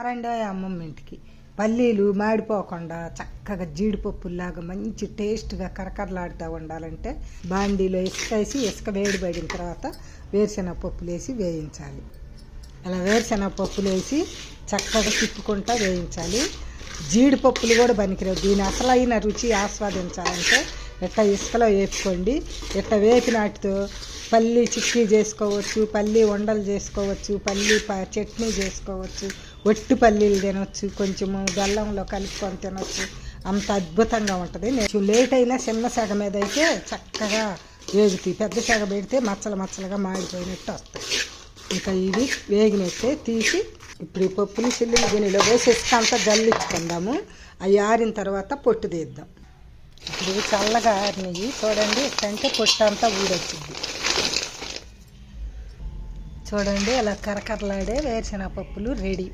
రారండే అమ్మమ్మ ఇంటికి. పల్లీలు మాడిపోకుండా చక్కగా జీడిపప్పులాగా మంచి టేస్ట్గా కరకరలాడుతూ ఉండాలంటే బాండీలో ఇసుక వేసి ఇసుక వేడిపడిన తర్వాత వేరుశెనగ పప్పులు వేసి వేయించాలి. అలా వేరుశెనగ పప్పులు వేసి చక్కగా తిప్పుకుంటా వేయించాలి. జీడిపప్పులు కూడా పనికిరావు. దీని అసలైన రుచి ఆస్వాదించాలంటే ఇట్లా ఇసుకలో వేపుకోండి. ఇట్లా వేపినాటితో పల్లి చిక్కీ చేసుకోవచ్చు పల్లి ఉండలు చేసుకోవచ్చు పల్లి ప- చట్నీ చేసుకోవచ్చు ఒట్టి పల్లీలు తినొచ్చు కొంచెము బెల్లంలో కలుపుకొని తినొచ్చు. అంత అద్భుతంగా ఉంటుంది. నేను లేట్ అయినా చిన్న సగ మీద అయితే చక్కగా వేగుతాయి పెద్ద సగ పెడితే మచ్చలు మచ్చలుగా మాడిపోయినట్టు వస్తాయి. ఇంకా ఇవి వేగినట్టే తీసి ఇప్పుడు ఈ పప్పుని చిల్లులు గిన్నెలో వేసి ఇసుక అంతా జల్లించుకుందాము. అవి ఆరిన తర్వాత పొట్టు తీద్దాం. ఇప్పుడు ఇవి చల్లగా ఆరినవి చూడండి ఇట్లంటే పొట్టు అంతా ఊడొచ్చింది. చూడండి అలా కరకరలాడే వేరుశెనగ పప్పులు రెడీ.